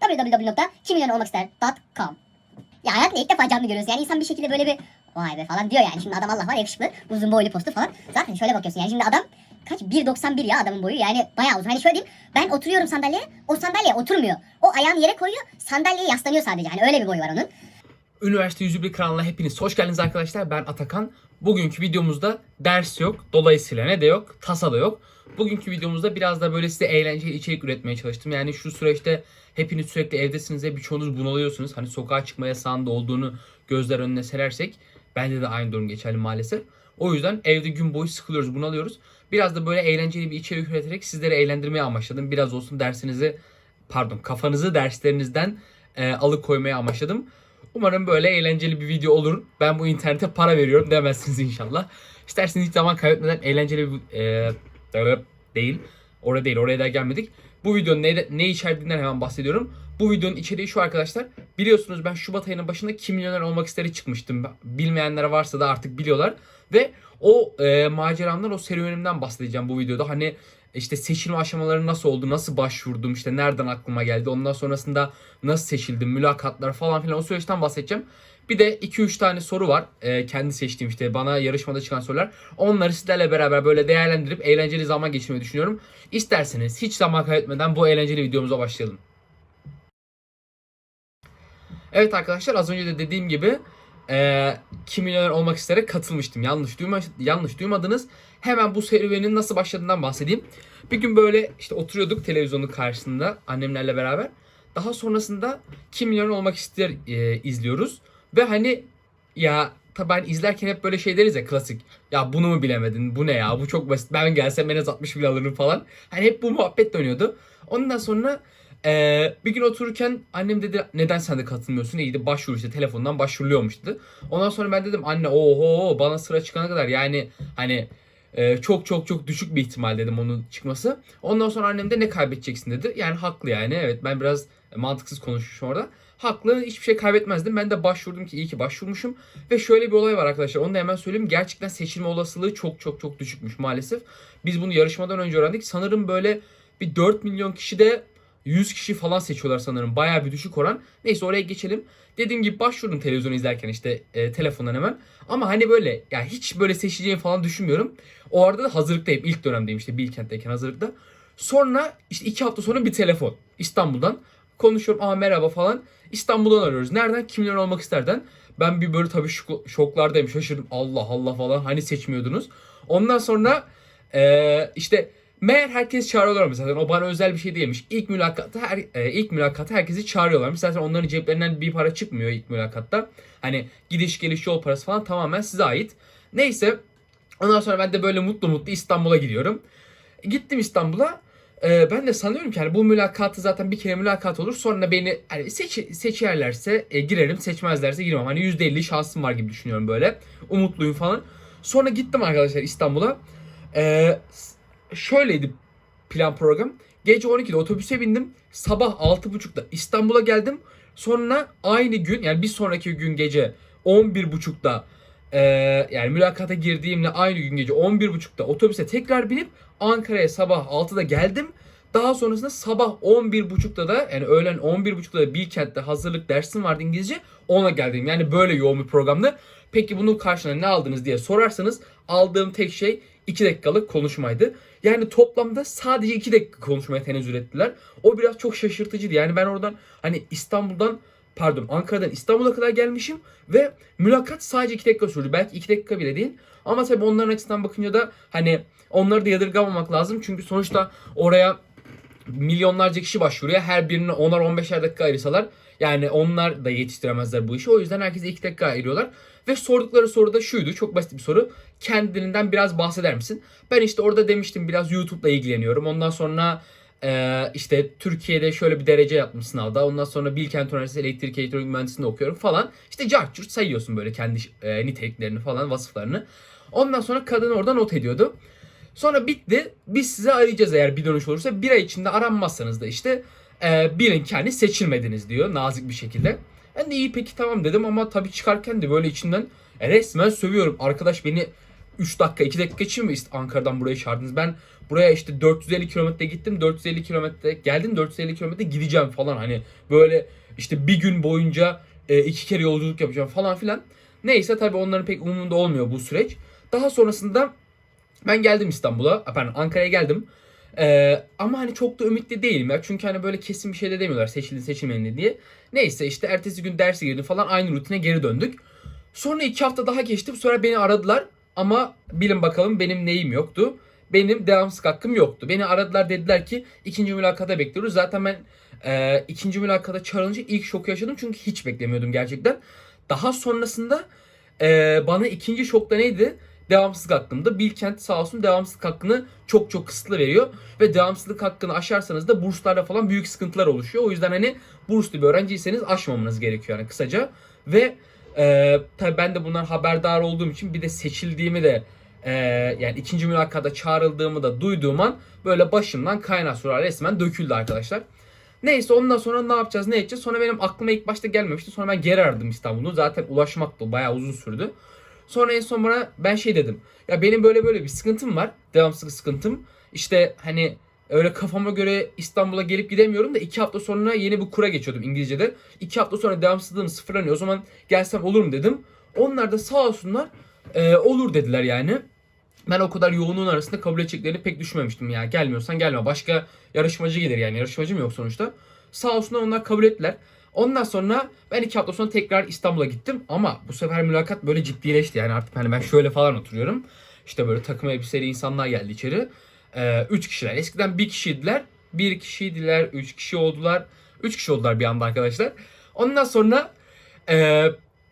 www.kimmilyonerolmakister.com Ya hayatında ilk defa canlı görüyorsun. Yani insan bir şekilde böyle bir vay be falan diyor yani. Şimdi adam Allah var yakışıklı. Uzun boylu postu falan. Zaten şöyle bakıyorsun yani şimdi adam kaç 1.91 ya adamın boyu yani bayağı uzun. Hani şöyle diyeyim ben oturuyorum sandalyeye o sandalyeye oturmuyor. O ayağını yere koyuyor sandalyeye yaslanıyor sadece. Hani öyle bir boyu var onun. Üniversite 101 kanalına hepiniz hoş geldiniz arkadaşlar. Ben Atakan. Bugünkü videomuzda ders yok. Dolayısıyla ne de yok, tasa da yok. Bugünkü videomuzda biraz da böyle size eğlenceli içerik üretmeye çalıştım. Yani şu süreçte hepiniz sürekli evdesiniz ve birçoğunuz bunalıyorsunuz. Hani sokağa çıkma yasağında olduğunu gözler önüne serersek bende de aynı durum geçerli maalesef. O yüzden evde gün boyu sıkılıyoruz, bunalıyoruz. Biraz da böyle eğlenceli bir içerik üreterek sizleri eğlendirmeye amaçladım. Biraz olsun dersinizi, pardon kafanızı derslerinizden e, alıkoymaya amaçladım. Umarım böyle eğlenceli bir video olur. Ben bu internete para veriyorum demezsiniz inşallah. İsterseniz hiç zaman kaybetmeden eğlenceli bir e, değil. Oraya değil, oraya da gelmedik. Bu videonun ne, ne içerdiğinden hemen bahsediyorum. Bu videonun içeriği şu arkadaşlar. Biliyorsunuz ben Şubat ayının başında Kim Milyoner Olmak isteri çıkmıştım. Bilmeyenler varsa da artık biliyorlar. Ve o e, maceramdan, o serüvenimden bahsedeceğim bu videoda. Hani işte seçilme aşamaları nasıl oldu, nasıl başvurdum, işte nereden aklıma geldi, ondan sonrasında nasıl seçildim, mülakatlar falan filan o süreçten bahsedeceğim. Bir de 2-3 tane soru var. Ee, kendi seçtiğim işte bana yarışmada çıkan sorular. Onları sizlerle beraber böyle değerlendirip eğlenceli zaman geçirmeyi düşünüyorum. İsterseniz hiç zaman kaybetmeden bu eğlenceli videomuza başlayalım. Evet arkadaşlar az önce de dediğim gibi e, Kim Milyoner Olmak istere katılmıştım. Yanlış, duyma, yanlış duymadınız. Hemen bu serüvenin nasıl başladığından bahsedeyim. Bir gün böyle işte oturuyorduk televizyonun karşısında annemlerle beraber. Daha sonrasında Kim Milyoner Olmak ister e, izliyoruz. Ve hani ya tabi ben izlerken hep böyle şey deriz ya klasik. Ya bunu mu bilemedin? Bu ne ya? Bu çok basit. Ben gelsem en az 60 bile alırım falan. Hani hep bu muhabbet dönüyordu. Ondan sonra ee, bir gün otururken annem dedi neden sen de katılmıyorsun? İyiydi başvuru işte telefondan başvuruluyormuş. Ondan sonra ben dedim anne oho bana sıra çıkana kadar yani hani e, çok çok çok düşük bir ihtimal dedim onun çıkması. Ondan sonra annem de ne kaybedeceksin dedi. Yani haklı yani evet ben biraz mantıksız konuşmuşum orada. Haklı hiçbir şey kaybetmezdim. Ben de başvurdum ki iyi ki başvurmuşum. Ve şöyle bir olay var arkadaşlar onu da hemen söyleyeyim. Gerçekten seçilme olasılığı çok çok çok düşükmüş maalesef. Biz bunu yarışmadan önce öğrendik. Sanırım böyle bir 4 milyon kişi de 100 kişi falan seçiyorlar sanırım. Bayağı bir düşük oran. Neyse oraya geçelim. Dediğim gibi başvurdum televizyon izlerken işte e, telefondan hemen. Ama hani böyle yani hiç böyle seçeceğimi falan düşünmüyorum. O arada da hazırlıktayım. İlk dönemdeyim işte Bilkent'teyken hazırlıkta. Sonra işte iki hafta sonra bir telefon İstanbul'dan. Konuşuyorum aa merhaba falan. İstanbul'dan arıyoruz. Nereden? Kimler olmak isterden. Ben bir böyle tabii şok- şoklardayım. Şaşırdım. Allah Allah falan. Hani seçmiyordunuz. Ondan sonra e, işte Meğer herkes çağırıyorlarmış zaten. O bana özel bir şey değilmiş. İlk mülakatta her e, ilk mülakatta herkesi çağırıyorlarmış. Zaten onların ceplerinden bir para çıkmıyor ilk mülakatta. Hani gidiş geliş yol parası falan tamamen size ait. Neyse ondan sonra ben de böyle mutlu mutlu İstanbul'a gidiyorum. Gittim İstanbul'a. Ee, ben de sanıyorum ki hani bu mülakatı zaten bir kere mülakat olur. Sonra beni hani seç, seçerlerse e, girerim, seçmezlerse girmem. Hani %50 şansım var gibi düşünüyorum böyle. Umutluyum falan. Sonra gittim arkadaşlar İstanbul'a. Ee, şöyleydi plan program. Gece 12'de otobüse bindim. Sabah 6.30'da İstanbul'a geldim. Sonra aynı gün yani bir sonraki gün gece 11.30'da e, yani mülakata girdiğimle aynı gün gece 11.30'da otobüse tekrar binip Ankara'ya sabah 6'da geldim. Daha sonrasında sabah 11.30'da da yani öğlen 11.30'da da Bilkent'te hazırlık dersim vardı İngilizce. Ona geldim. Yani böyle yoğun bir programdı. Peki bunun karşılığında ne aldınız diye sorarsanız aldığım tek şey 2 dakikalık konuşmaydı. Yani toplamda sadece 2 dakika konuşmaya tenezzül ettiler. O biraz çok şaşırtıcıydı. Yani ben oradan hani İstanbul'dan pardon Ankara'dan İstanbul'a kadar gelmişim ve mülakat sadece 2 dakika sürdü. Belki 2 dakika bile değil. Ama tabii onların açısından bakınca da hani onları da yadırgamamak lazım. Çünkü sonuçta oraya milyonlarca kişi başvuruyor. Her birine 10'ar 15'er dakika ayırsalar yani onlar da yetiştiremezler bu işi. O yüzden herkese 2 dakika ayırıyorlar. Ve sordukları soru da şuydu. Çok basit bir soru. Kendinden biraz bahseder misin? Ben işte orada demiştim biraz YouTube'la ilgileniyorum. Ondan sonra e, işte Türkiye'de şöyle bir derece yaptım sınavda. Ondan sonra Bilkent Üniversitesi Elektrik Elektronik Mühendisliğinde okuyorum falan. İşte cart sayıyorsun böyle kendi e, niteliklerini falan vasıflarını. Ondan sonra kadın orada not ediyordu. Sonra bitti. Biz size arayacağız eğer bir dönüş olursa. Bir ay içinde aranmazsanız da işte e, bilin ki hani seçilmediniz diyor nazik bir şekilde. Ben de iyi peki tamam dedim ama tabii çıkarken de böyle içinden e, resmen sövüyorum. Arkadaş beni 3 dakika 2 dakika için mi Ankara'dan buraya çağırdınız? Ben buraya işte 450 kilometre gittim 450 kilometre geldim 450 kilometre gideceğim falan hani böyle işte bir gün boyunca e, iki kere yolculuk yapacağım falan filan. Neyse tabii onların pek umurunda olmuyor bu süreç. Daha sonrasında ben geldim İstanbul'a. Pardon Ankara'ya geldim. Ee, ama hani çok da ümitli değilim ya. Çünkü hani böyle kesin bir şey de demiyorlar seçildi seçilmedi diye. Neyse işte ertesi gün derse girdim falan aynı rutine geri döndük. Sonra iki hafta daha geçti. Bu sefer beni aradılar. Ama bilin bakalım benim neyim yoktu. Benim devamsız hakkım yoktu. Beni aradılar dediler ki ikinci mülakata bekliyoruz. Zaten ben e, ikinci mülakata çağrılınca ilk şoku yaşadım. Çünkü hiç beklemiyordum gerçekten. Daha sonrasında e, bana ikinci şokta neydi? Devamsızlık hakkımda. Bilkent sağ olsun devamsızlık hakkını çok çok kısıtlı veriyor. Ve devamsızlık hakkını aşarsanız da burslarda falan büyük sıkıntılar oluşuyor. O yüzden hani burslu bir öğrenciyseniz aşmamanız gerekiyor yani kısaca. Ve e, tabii ben de bundan haberdar olduğum için bir de seçildiğimi de e, yani ikinci mülakata çağrıldığımı da duyduğum an böyle başımdan kaynar sular resmen döküldü arkadaşlar. Neyse ondan sonra ne yapacağız ne edeceğiz. Sonra benim aklıma ilk başta gelmemişti. Sonra ben geri aradım İstanbul'u. Zaten ulaşmak da bayağı uzun sürdü. Sonra en son bana ben şey dedim. Ya benim böyle böyle bir sıkıntım var. Devamsızlık sıkıntım. İşte hani öyle kafama göre İstanbul'a gelip gidemiyorum da iki hafta sonra yeni bir kura geçiyordum İngilizce'de. İki hafta sonra devamsızlığım sıfırlanıyor. O zaman gelsem olur mu dedim. Onlar da sağ olsunlar e, olur dediler yani. Ben o kadar yoğunluğun arasında kabul edeceklerini pek düşünmemiştim ya. Gelmiyorsan gelme. Başka yarışmacı gelir yani. Yarışmacı mı yok sonuçta. Sağ olsunlar onlar kabul ettiler. Ondan sonra ben iki hafta sonra tekrar İstanbul'a gittim. Ama bu sefer mülakat böyle ciddileşti. Yani artık hani ben şöyle falan oturuyorum. İşte böyle takım elbiseli insanlar geldi içeri. Ee, üç kişiler. Eskiden bir kişiydiler. Bir kişiydiler. Üç kişi oldular. Üç kişi oldular bir anda arkadaşlar. Ondan sonra e,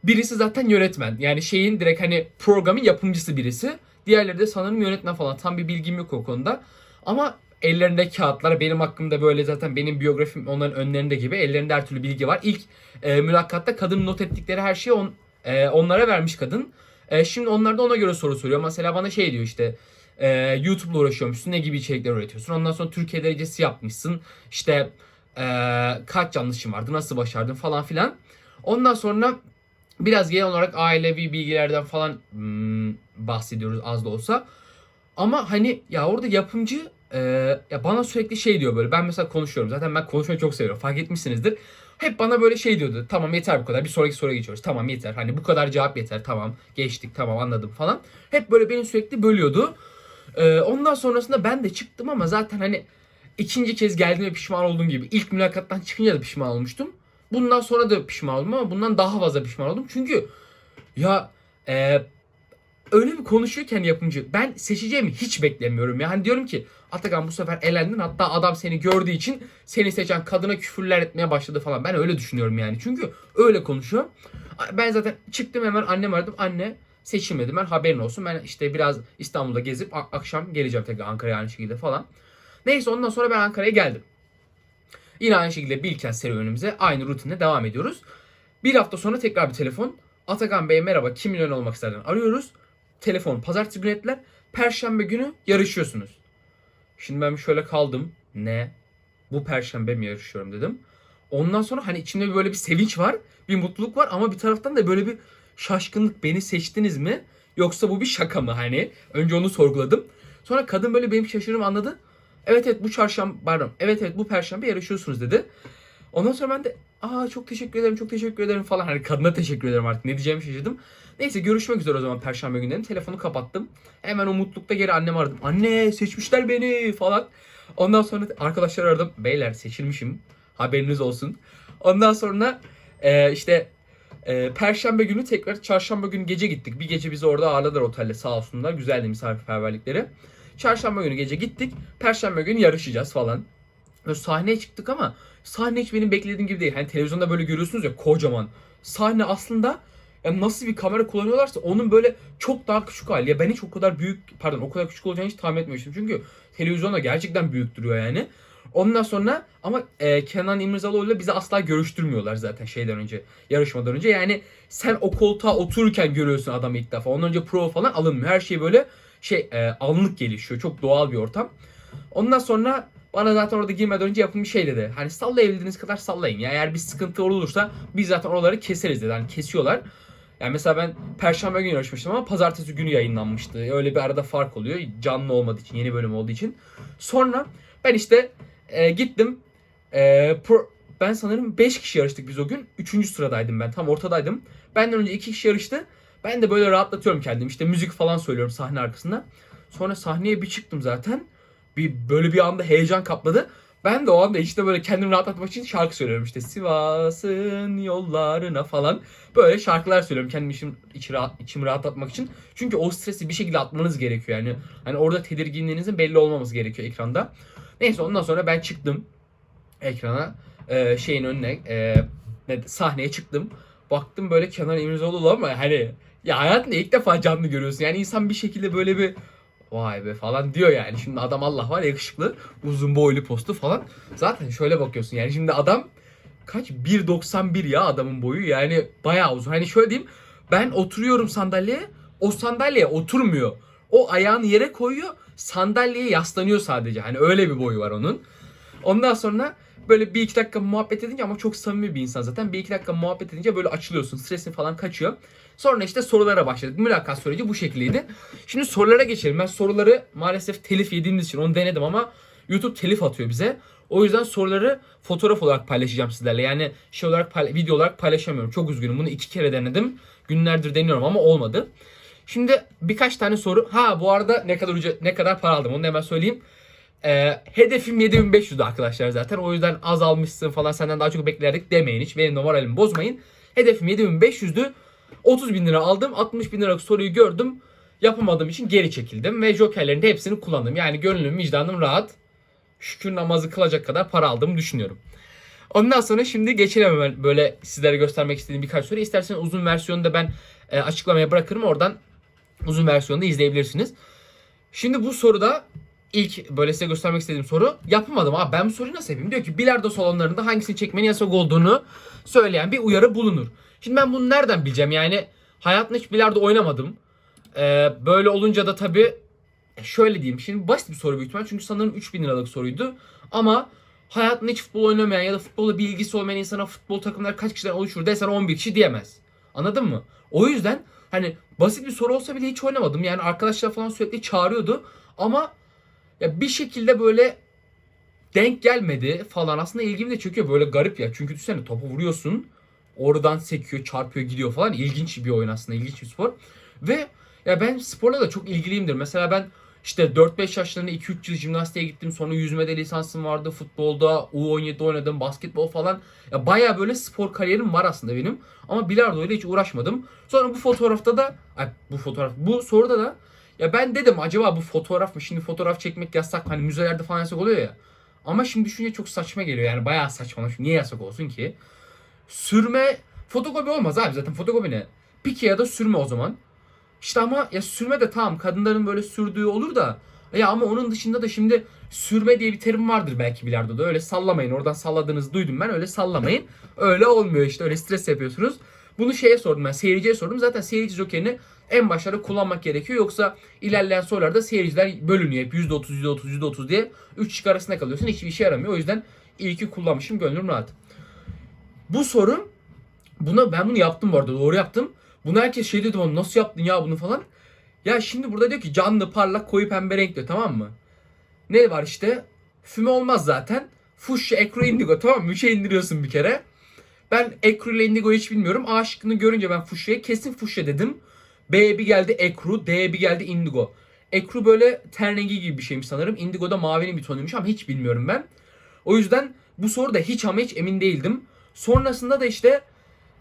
birisi zaten yönetmen. Yani şeyin direkt hani programın yapımcısı birisi. Diğerleri de sanırım yönetmen falan. Tam bir bilgim yok o konuda. Ama ellerinde kağıtlar benim hakkımda böyle zaten benim biyografim onların önlerinde gibi ellerinde her türlü bilgi var. İlk e, mülakatta kadın not ettikleri her şeyi on, e, onlara vermiş kadın. E, şimdi onlar da ona göre soru soruyor. Mesela bana şey diyor işte e, YouTube'la uğraşıyormuşsun ne gibi içerikler üretiyorsun. Ondan sonra Türkiye derecesi yapmışsın. İşte e, kaç yanlışın vardı nasıl başardın falan filan. Ondan sonra biraz genel olarak ailevi bilgilerden falan hmm, bahsediyoruz az da olsa. Ama hani ya orada yapımcı e, ya bana sürekli şey diyor böyle. Ben mesela konuşuyorum. Zaten ben konuşmayı çok seviyorum. Fark etmişsinizdir. Hep bana böyle şey diyordu. Tamam yeter bu kadar. Bir sonraki soruya geçiyoruz. Tamam yeter. Hani bu kadar cevap yeter. Tamam geçtik. Tamam anladım falan. Hep böyle beni sürekli bölüyordu. E, ondan sonrasında ben de çıktım ama zaten hani ikinci kez geldiğime pişman olduğum gibi. ilk mülakattan çıkınca da pişman olmuştum. Bundan sonra da pişman oldum ama bundan daha fazla pişman oldum. Çünkü ya e, öyle bir konuşuyorken yapımcı ben seçeceğimi hiç beklemiyorum. Yani diyorum ki Atakan bu sefer elendin hatta adam seni gördüğü için seni seçen kadına küfürler etmeye başladı falan. Ben öyle düşünüyorum yani. Çünkü öyle konuşuyor. Ben zaten çıktım hemen annem aradım. Anne seçilmedim ben haberin olsun. Ben işte biraz İstanbul'da gezip akşam geleceğim tekrar Ankara'ya aynı şekilde falan. Neyse ondan sonra ben Ankara'ya geldim. Yine aynı şekilde Bilkent serüvenimize aynı rutinde devam ediyoruz. Bir hafta sonra tekrar bir telefon. Atakan Bey merhaba kim milyon olmak isterdin? Arıyoruz. Telefon pazartesi günü ettiler. Perşembe günü yarışıyorsunuz. Şimdi ben şöyle kaldım. Ne? Bu perşembe mi yarışıyorum dedim. Ondan sonra hani içimde böyle bir sevinç var. Bir mutluluk var ama bir taraftan da böyle bir şaşkınlık. Beni seçtiniz mi? Yoksa bu bir şaka mı hani? Önce onu sorguladım. Sonra kadın böyle benim şaşırımı anladı. Evet evet bu çarşamba pardon. Evet evet bu perşembe yarışıyorsunuz dedi. Ondan sonra ben de aa çok teşekkür ederim çok teşekkür ederim falan. Hani kadına teşekkür ederim artık ne diyeceğimi şaşırdım. Neyse görüşmek üzere o zaman perşembe günü dedim. Telefonu kapattım. Hemen o mutlulukta geri annemi aradım. Anne seçmişler beni falan. Ondan sonra arkadaşlar aradım. Beyler seçilmişim. Haberiniz olsun. Ondan sonra e, işte e, Perşembe günü tekrar çarşamba günü gece gittik. Bir gece bizi orada ağırladılar otelde sağ olsunlar. Güzeldi misafirperverlikleri. Çarşamba günü gece gittik. Perşembe günü yarışacağız falan. Böyle sahneye çıktık ama sahne hiç benim beklediğim gibi değil. Hani televizyonda böyle görüyorsunuz ya kocaman. Sahne aslında ya nasıl bir kamera kullanıyorlarsa onun böyle çok daha küçük hali. Ya ben hiç o kadar büyük pardon o kadar küçük olacağını hiç tahmin etmemiştim. Çünkü televizyonda gerçekten büyük duruyor yani. Ondan sonra ama e, Kenan İmirzalıoğlu ile bizi asla görüştürmüyorlar zaten şeyden önce yarışmadan önce. Yani sen o koltuğa otururken görüyorsun adamı ilk defa. Ondan önce prova falan alınmıyor. Her şey böyle şey e, anlık gelişiyor. Çok doğal bir ortam. Ondan sonra bana zaten orada girmeden önce yapın bir şey dedi. Hani sallayabildiğiniz kadar sallayın. Ya eğer bir sıkıntı olursa biz zaten oraları keseriz dedi. Hani kesiyorlar. Yani mesela ben perşembe günü yarışmıştım ama pazartesi günü yayınlanmıştı. Öyle bir arada fark oluyor. Canlı olmadığı için, yeni bölüm olduğu için. Sonra ben işte e, gittim. E, pro- ben sanırım 5 kişi yarıştık biz o gün. 3. sıradaydım ben. Tam ortadaydım. Benden önce 2 kişi yarıştı. Ben de böyle rahatlatıyorum kendimi. İşte müzik falan söylüyorum sahne arkasında. Sonra sahneye bir çıktım zaten. Bir böyle bir anda heyecan kapladı. Ben de o anda işte böyle kendimi rahatlatmak için şarkı söylüyorum işte Sivas'ın yollarına falan. Böyle şarkılar söylüyorum kendim içim, içi rahat, içimi rahatlatmak için. Çünkü o stresi bir şekilde atmanız gerekiyor yani. Hani orada tedirginliğinizin belli olmaması gerekiyor ekranda. Neyse ondan sonra ben çıktım ekrana. Ee, şeyin önüne e, ne- sahneye çıktım. Baktım böyle Kenan İmirzalıoğlu ama hani ya hayatında ilk defa canlı görüyorsun. Yani insan bir şekilde böyle bir vay be falan diyor yani. Şimdi adam Allah var yakışıklı, uzun boylu postu falan. Zaten şöyle bakıyorsun yani şimdi adam kaç 1.91 ya adamın boyu yani bayağı uzun. Hani şöyle diyeyim ben oturuyorum sandalyeye o sandalyeye oturmuyor. O ayağını yere koyuyor sandalyeye yaslanıyor sadece. Hani öyle bir boyu var onun. Ondan sonra böyle bir iki dakika muhabbet edince ama çok samimi bir insan zaten. Bir iki dakika muhabbet edince böyle açılıyorsun. Stresin falan kaçıyor. Sonra işte sorulara başladık. Mülakat süreci bu şekildeydi. Şimdi sorulara geçelim. Ben soruları maalesef telif yediğimiz için onu denedim ama YouTube telif atıyor bize. O yüzden soruları fotoğraf olarak paylaşacağım sizlerle. Yani şey olarak video olarak paylaşamıyorum. Çok üzgünüm. Bunu iki kere denedim. Günlerdir deniyorum ama olmadı. Şimdi birkaç tane soru. Ha bu arada ne kadar ücret, ne kadar para aldım onu hemen söyleyeyim. Ee, hedefim 7500'dü arkadaşlar zaten. O yüzden az almışsın falan senden daha çok beklerdik demeyin hiç. Benim de moralimi bozmayın. Hedefim 7500'dü. 30 bin lira aldım. 60 bin liralık soruyu gördüm. Yapamadığım için geri çekildim. Ve jokerlerin de hepsini kullandım. Yani gönlüm vicdanım rahat. Şükür namazı kılacak kadar para aldığımı düşünüyorum. Ondan sonra şimdi geçelim hemen böyle sizlere göstermek istediğim birkaç soru. İsterseniz uzun versiyonu da ben e, açıklamaya bırakırım. Oradan uzun versiyonu da izleyebilirsiniz. Şimdi bu soruda ilk böyle size göstermek istediğim soru yapamadım abi ben bu soruyu nasıl yapayım? Diyor ki bilardo salonlarında hangisini çekmenin yasak olduğunu söyleyen bir uyarı bulunur. Şimdi ben bunu nereden bileceğim yani hayatımda hiç bilardo oynamadım. Ee, böyle olunca da tabii e, şöyle diyeyim şimdi basit bir soru büyük ihtimal çünkü sanırım 3000 liralık soruydu. Ama hayatında hiç futbol oynamayan ya da futbolla bir ilgisi olmayan insana futbol takımları kaç kişiden oluşur desen 11 kişi diyemez. Anladın mı? O yüzden hani basit bir soru olsa bile hiç oynamadım. Yani arkadaşlar falan sürekli çağırıyordu. Ama ya bir şekilde böyle denk gelmedi falan. Aslında ilgimi de çekiyor. Böyle garip ya. Çünkü düşünsene topu vuruyorsun. Oradan sekiyor, çarpıyor, gidiyor falan. İlginç bir oyun aslında. ilginç bir spor. Ve ya ben sporla da çok ilgiliyimdir. Mesela ben işte 4-5 yaşlarında 2-3 yıl jimnastiğe gittim. Sonra yüzmede lisansım vardı. Futbolda U17 oynadım. Basketbol falan. Ya baya böyle spor kariyerim var aslında benim. Ama bilardo ile hiç uğraşmadım. Sonra bu fotoğrafta da ay bu fotoğraf bu soruda da ya ben dedim acaba bu fotoğraf mı? Şimdi fotoğraf çekmek yasak. Hani müzelerde falan yasak oluyor ya. Ama şimdi düşünce çok saçma geliyor. Yani bayağı saçma. Şimdi niye yasak olsun ki? Sürme fotokopi olmaz abi zaten fotokopi ne? Pike ya da sürme o zaman. İşte ama ya sürme de tamam kadınların böyle sürdüğü olur da ya ama onun dışında da şimdi sürme diye bir terim vardır belki bilardoda. Öyle sallamayın. Oradan salladığınızı duydum ben. Öyle sallamayın. Öyle olmuyor işte. Öyle stres yapıyorsunuz. Bunu şeye sordum ben. Seyirciye sordum. Zaten seyirci jokerini en başlarda kullanmak gerekiyor. Yoksa ilerleyen sorularda seyirciler bölünüyor. Hep %30, %30, %30 diye 3 şık arasında kalıyorsun. Hiçbir işe yaramıyor. O yüzden iyi kullanmışım. Gönlüm rahat. Bu soru buna ben bunu yaptım bu arada. Doğru yaptım. Bunu herkes şey dedi bana nasıl yaptın ya bunu falan. Ya şimdi burada diyor ki canlı, parlak, koyu pembe renk tamam mı? Ne var işte? Füme olmaz zaten. Fuşya, ekru, indigo tamam mı? Üçe indiriyorsun bir kere. Ben ekru ile indigo'yu hiç bilmiyorum. A şıkkını görünce ben fuşya'ya kesin fuşya dedim. B'ye bir geldi ekru, D'ye bir geldi indigo. Ekru böyle ten rengi gibi bir şeymiş sanırım. Indigo da mavinin bir tonuymuş ama hiç bilmiyorum ben. O yüzden bu soruda hiç ama hiç emin değildim. Sonrasında da işte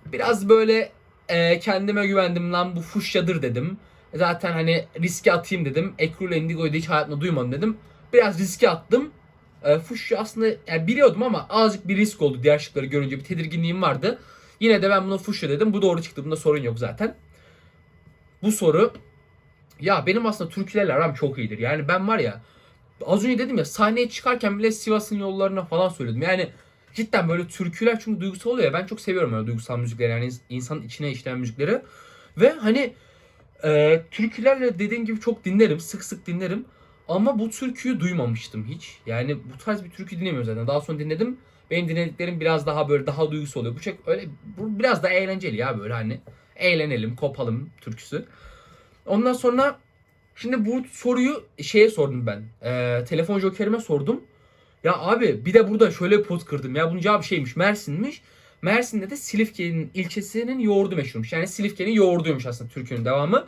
biraz böyle e, kendime güvendim lan bu fuşyadır dedim. Zaten hani riske atayım dedim. Ekru ile Indigo'yu da hiç hayatımda duymadım dedim. Biraz riske attım. E, fuşya aslında yani biliyordum ama azıcık bir risk oldu diğer şıkları görünce bir tedirginliğim vardı. Yine de ben buna fuşya dedim. Bu doğru çıktı. Bunda sorun yok zaten. Bu soru ya benim aslında türkülerle aram çok iyidir. Yani ben var ya az önce dedim ya sahneye çıkarken bile Sivas'ın yollarına falan söyledim. Yani cidden böyle türküler çünkü duygusal oluyor ya. Ben çok seviyorum öyle duygusal müzikleri yani insanın içine işleyen müzikleri. Ve hani e, türkülerle dediğim gibi çok dinlerim. Sık sık dinlerim. Ama bu türküyü duymamıştım hiç. Yani bu tarz bir türkü dinlemiyorum zaten. Daha sonra dinledim. Benim dinlediklerim biraz daha böyle daha duygusal oluyor. Bu çok öyle bu biraz daha eğlenceli ya böyle hani. Eğlenelim, kopalım türküsü. Ondan sonra şimdi bu soruyu şeye sordum ben. Ee, telefon jokerime sordum. Ya abi bir de burada şöyle pot kırdım ya bunun cevabı şeymiş Mersin'miş. Mersin'de de Silifke'nin ilçesinin yoğurdu meşhurmuş. Yani Silifke'nin yoğurduymuş aslında türkünün devamı.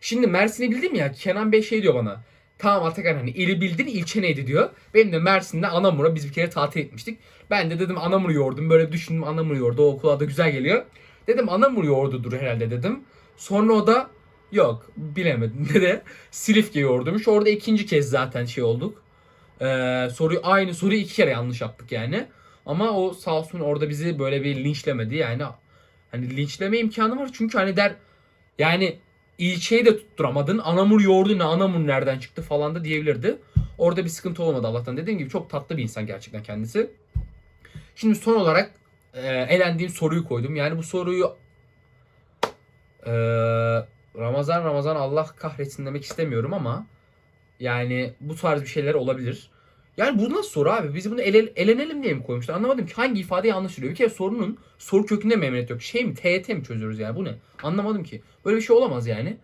Şimdi Mersin'i bildim ya Kenan Bey şey diyor bana. Tamam Atakan hani ili bildin ilçe neydi diyor. Benim de Mersin'de Anamur'a biz bir kere tatil etmiştik. Ben de dedim Anamur yoğurdum. Böyle düşündüm Anamur yoğurdu. O okula da güzel geliyor. Dedim Anamur yoğurdudur herhalde dedim. Sonra o da yok bilemedim dedi. Silifke yoğurduymuş. Orada ikinci kez zaten şey olduk. Ee, soruyu aynı soruyu iki kere yanlış yaptık yani. Ama o sağ olsun orada bizi böyle bir linçlemedi yani. Hani linçleme imkanı var çünkü hani der yani ilçeyi de tutturamadın. Anamur yoğurdu ne anamur nereden çıktı falan da diyebilirdi. Orada bir sıkıntı olmadı Allah'tan. Dediğim gibi çok tatlı bir insan gerçekten kendisi. Şimdi son olarak e, elendiğim soruyu koydum. Yani bu soruyu e, Ramazan Ramazan Allah kahretsin demek istemiyorum ama yani bu tarz bir şeyler olabilir. Yani bu nasıl soru abi? Biz bunu ele, elenelim diye mi koymuşlar? Anlamadım ki hangi ifade yanlış duruyor. Bir kere sorunun soru kökünde memnuniyet yok. Şey mi? TYT mi çözüyoruz yani? Bu ne? Anlamadım ki. Böyle bir şey olamaz yani.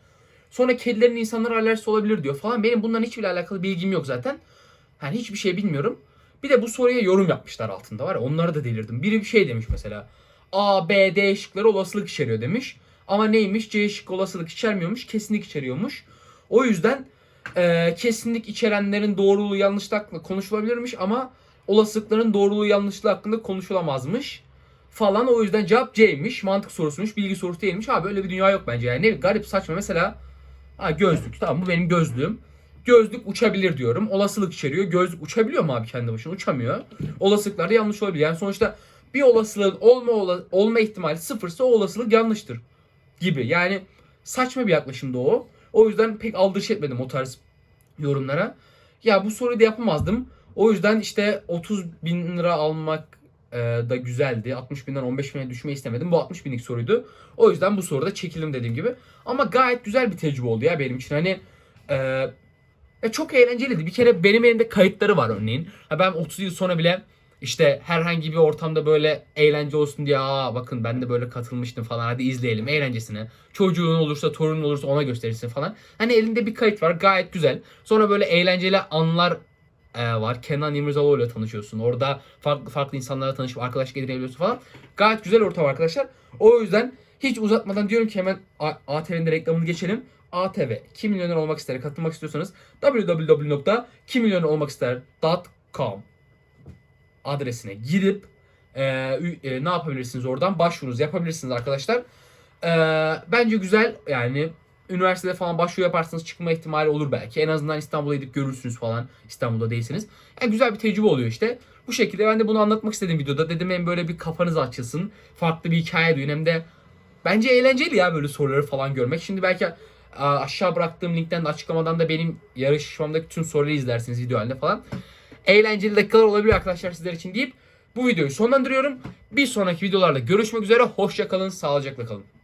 Sonra kedilerin insanlara alerjisi olabilir diyor falan. Benim bundan hiçbir alakalı bilgim yok zaten. Yani hiçbir şey bilmiyorum. Bir de bu soruya yorum yapmışlar altında var ya onlara da delirdim. Biri bir şey demiş mesela. A, B, D şıkları olasılık içeriyor demiş. Ama neymiş? C şık olasılık içermiyormuş. Kesinlik içeriyormuş. O yüzden e, kesinlik içerenlerin doğruluğu yanlışlığı hakkında konuşulabilirmiş ama olasılıkların doğruluğu yanlışlığı hakkında konuşulamazmış falan. O yüzden cevap C'ymiş. Mantık sorusuymuş. Bilgi sorusu değilmiş. Abi öyle bir dünya yok bence yani. Ne garip saçma mesela. Ha gözlük. Tamam bu benim gözlüğüm. Gözlük uçabilir diyorum. Olasılık içeriyor. Gözlük uçabiliyor mu abi kendi başına? Uçamıyor. Olasılıklar da yanlış olabilir. Yani sonuçta bir olasılığın olma ola- olma ihtimali sıfırsa o olasılık yanlıştır gibi. Yani saçma bir yaklaşımda o. O yüzden pek aldırış etmedim o tarz yorumlara. Ya bu soruyu da yapamazdım. O yüzden işte 30 bin lira almak e, da güzeldi. 60 binden 15 bine düşmeyi istemedim. Bu 60 binlik soruydu. O yüzden bu soruda çekildim dediğim gibi. Ama gayet güzel bir tecrübe oldu ya benim için. Hani e, ya çok eğlenceliydi. Bir kere benim elimde kayıtları var örneğin. Ha ben 30 yıl sonra bile işte herhangi bir ortamda böyle eğlence olsun diye aa bakın ben de böyle katılmıştım falan hadi izleyelim eğlencesine. Çocuğun olursa torunun olursa ona gösterirsin falan. Hani elinde bir kayıt var gayet güzel. Sonra böyle eğlenceli anlar e, var. Kenan İmirzalıoğlu ile tanışıyorsun. Orada farklı farklı insanlarla tanışıp arkadaşlık edinebiliyorsun falan. Gayet güzel ortam arkadaşlar. O yüzden hiç uzatmadan diyorum ki hemen ATV'nin reklamını geçelim. ATV kim milyoner olmak ister katılmak istiyorsanız www.kimmilyonerolmakister.com adresine gidip e, e, ne yapabilirsiniz oradan başvurunuzu yapabilirsiniz arkadaşlar. E, bence güzel yani üniversitede falan başvuru yaparsanız çıkma ihtimali olur belki. En azından İstanbul'a gidip görürsünüz falan İstanbul'da değilseniz. Yani güzel bir tecrübe oluyor işte. Bu şekilde ben de bunu anlatmak istedim videoda. Dedim hem böyle bir kafanız açılsın. Farklı bir hikaye duyun hem de bence eğlenceli ya böyle soruları falan görmek. Şimdi belki aşağı bıraktığım linkten de açıklamadan da benim yarışmamdaki tüm soruları izlersiniz video halinde falan. Eğlenceli dakikalar olabilir arkadaşlar sizler için deyip bu videoyu sonlandırıyorum. Bir sonraki videolarla görüşmek üzere. Hoşça kalın, sağlıcakla kalın.